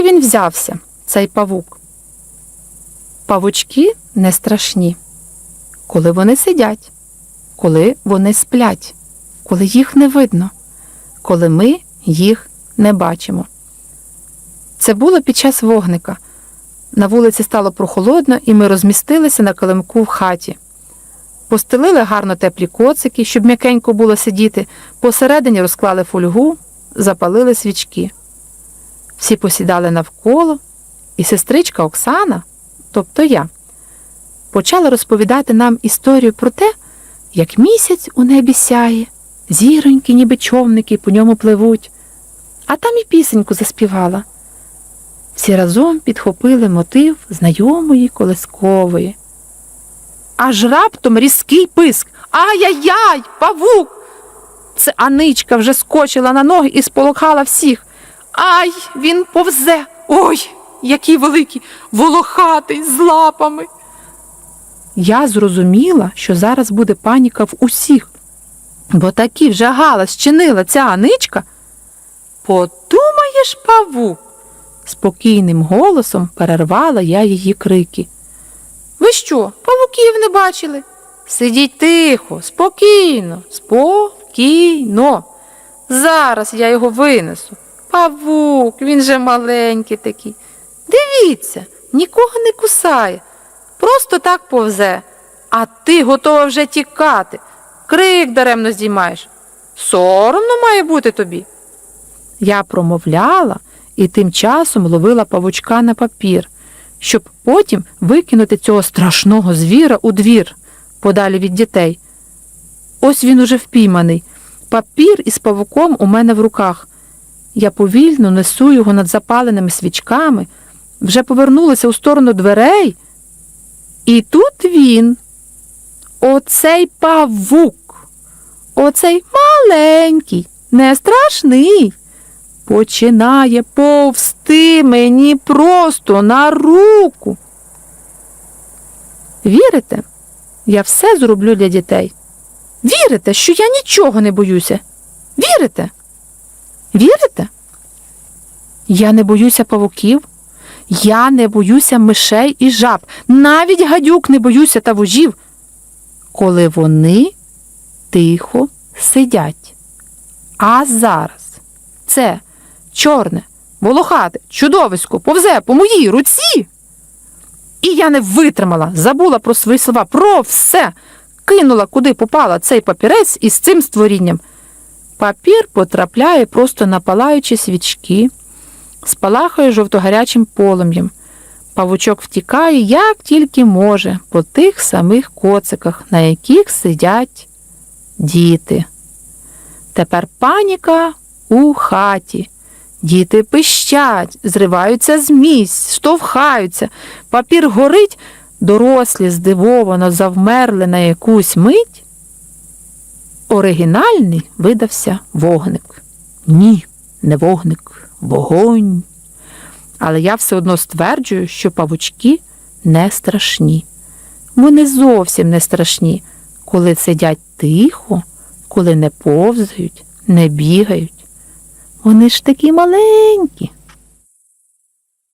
звідки він взявся, цей павук? Павучки не страшні, коли вони сидять, коли вони сплять, коли їх не видно, коли ми їх не бачимо. Це було під час вогника. На вулиці стало прохолодно, і ми розмістилися на килимку в хаті. Постелили гарно теплі коцики, щоб м'якенько було сидіти, посередині розклали фольгу, запалили свічки. Всі посідали навколо, і сестричка Оксана, тобто я, почала розповідати нам історію про те, як місяць у небі сяє, зіроньки, ніби човники по ньому пливуть, а там і пісеньку заспівала. Всі разом підхопили мотив знайомої колискової. Аж раптом різкий писк. Ай-яй-яй, павук! Це Аничка вже скочила на ноги і сполохала всіх. Ай, він повзе. Ой, який великий, волохатий, з лапами. Я зрозуміла, що зараз буде паніка в усіх, бо такі вже галас чинила ця Аничка. Подумаєш, павук, спокійним голосом перервала я її крики. Ви що, павуків не бачили? Сидіть тихо, спокійно, спокійно. Зараз я його винесу. Павук, він же маленький такий. Дивіться, нікого не кусає, просто так повзе, а ти готова вже тікати. Крик даремно здіймаєш. Соромно має бути тобі. Я промовляла і тим часом ловила павучка на папір, щоб потім викинути цього страшного звіра у двір, подалі від дітей. Ось він уже впійманий. Папір із павуком у мене в руках. Я повільно несу його над запаленими свічками, вже повернулася у сторону дверей. І тут він, оцей павук, оцей маленький, не страшний, починає повсти мені просто на руку. Вірите? Я все зроблю для дітей. Вірите, що я нічого не боюся? Вірите? Вірите? Я не боюся павуків, я не боюся мишей і жаб, навіть гадюк не боюся та вужів, коли вони тихо сидять. А зараз це чорне, волохате, чудовисько повзе по моїй руці. І я не витримала, забула про свої слова, про все, кинула, куди попала цей папірець із цим створінням. Папір потрапляє просто на палаючі свічки, спалахує жовтогарячим полум'ям. Павучок втікає, як тільки може, по тих самих коциках, на яких сидять діти. Тепер паніка у хаті. Діти пищать, зриваються з місць, штовхаються, папір горить, дорослі здивовано завмерли на якусь мить. Оригінальний видався вогник. Ні, не вогник, вогонь. Але я все одно стверджую, що павучки не страшні. Вони зовсім не страшні, коли сидять тихо, коли не повзають, не бігають. Вони ж такі маленькі,